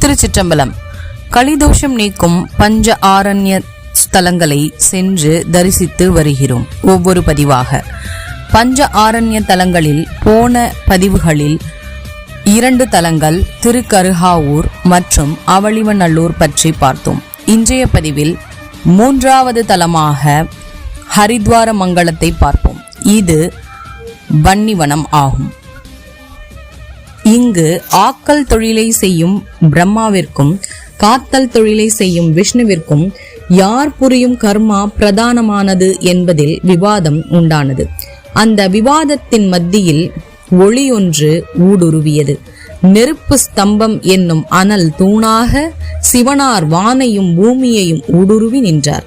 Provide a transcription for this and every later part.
திருச்சிற்றம்பலம். கலிதோஷம் நீக்கும் பஞ்ச ஆரண்ய ஸ்தலங்களை சென்று தரிசித்து வருகிறோம் ஒவ்வொரு பதிவாக. பஞ்ச ஆரண்ய தலங்களில் போன பதிவுகளில் இரண்டு தலங்கள் திருக்கருகாவூர் மற்றும் அவளிவநல்லூர் பற்றி பார்த்தோம். இன்றைய பதிவில் மூன்றாவது தலமாக ஹரித்வார மங்கலத்தை பார்ப்போம். இது வன்னிவனம் ஆகும். இங்கு ஆக்கல் தொழிலை செய்யும் பிரம்மாவிற்கும் காத்தல் தொழிலை செய்யும் விஷ்ணுவிற்கும் யார் புரியும் கர்மா பிரதானமானது என்பதில் விவாதம் உண்டானது. அந்த விவாதத்தின் மத்தியில் ஒளி ஒன்று ஊடுருவியது. நெருப்பு ஸ்தம்பம் என்னும் அனல் தூணாக சிவனார் வானையும் பூமியையும் ஊடுருவி நின்றார்.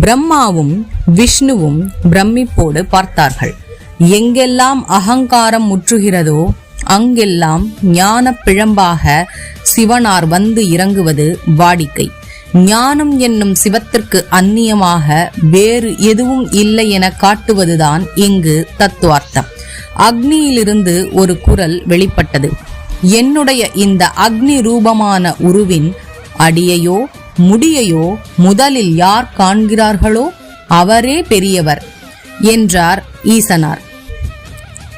பிரம்மாவும் விஷ்ணுவும் பிரமிப்போடு பார்த்தார்கள். எங்கெல்லாம் அகங்காரம் முற்றுகிறதோ அங்கெல்லாம் ஞான பிழம்பாக சிவனார் வந்து இறங்குவது வாடிக்கை. ஞானம் என்னும் சிவத்திற்கு அந்நியமாக வேறு எதுவும் இல்லை என காட்டுவதுதான் இங்கு தத்துவார்த்தம். அக்னியிலிருந்து ஒரு குரல் வெளிப்பட்டது. என்னுடைய இந்த அக்னி ரூபமான உருவின் அடியையோ முடியையோ முதலில் யார் காண்கிறார்களோ அவரே பெரியவர் என்றார் ஈசனார்.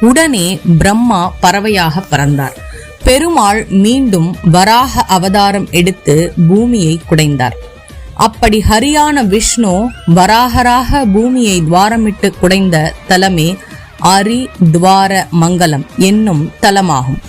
உடனே பிரம்மா பறவையாக பறந்தார். பெருமாள் மீண்டும் வராக அவதாரம் எடுத்து பூமியை குடைந்தார். அப்படி ஹரியான விஷ்ணு வராகராக பூமியை துவாரமிட்டு குடைந்த தலமே அரி துவார மங்கலம் என்னும் தலமாகும்.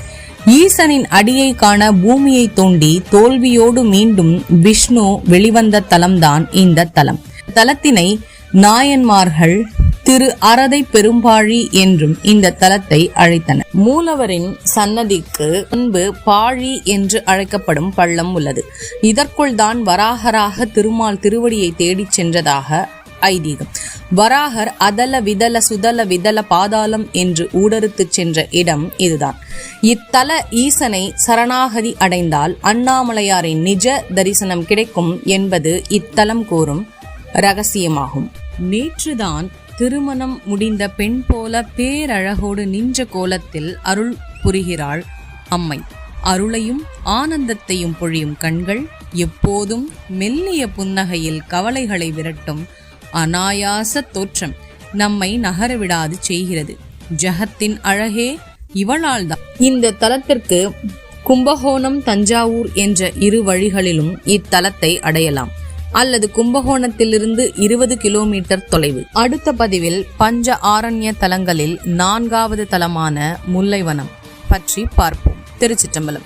ஈசனின் அடியை காண பூமியை தோண்டி தோல்வியோடு மீண்டும் விஷ்ணு வெளிவந்த தலம்தான் இந்த தலம். தலத்தினை நாயன்மார்கள் திரு அரதை பெரும்பாழி என்றும் இந்த தலத்தை அழைத்தனர். மூலவரின் சன்னதிக்கு முன்பு பாழி என்று அழைக்கப்படும் பள்ளம் உள்ளது. இதற்குள் தான் வராகராக திருமால் திருவடியை தேடிச் சென்றதாக ஐதீகம். வராகர் அதல விதல சுதல விதல பாதாளம் என்று ஊடறுத்துச் சென்ற இடம் இதுதான். இத்தல ஈசனை சரணாகதி அடைந்தால் அண்ணாமலையாரின் நிஜ தரிசனம் கிடைக்கும் என்பது இத்தலம் கூறும் ரகசியமாகும். நேற்றுதான் திருமணம் முடிந்த பெண் போல பேரழகோடு நின்ற கோலத்தில் அருள் புரிகிறாள் அம்மை. அருளையும் ஆனந்தத்தையும் பொழியும் கண்கள் எப்போதும் மெல்லிய புன்னகையில் கவலைகளை விரட்டும் அனாயாச தோற்றம் நம்மை நகரவிடாது செய்கிறது. ஜகத்தின் அழகே இவளால்தான். இந்த தலத்திற்கு கும்பகோணம் தஞ்சாவூர் என்ற இரு வழிகளிலும் இத்தலத்தை அடையலாம். அல்லது கும்பகோணத்திலிருந்து இருபது கிலோமீட்டர் தொலைவு. அடுத்த பதிவில் பஞ்ச ஆரண்ய தலங்களில் நான்காவது தலமான முல்லைவனம் பற்றி பார்ப்போம். திருச்சிற்றம்பலம்.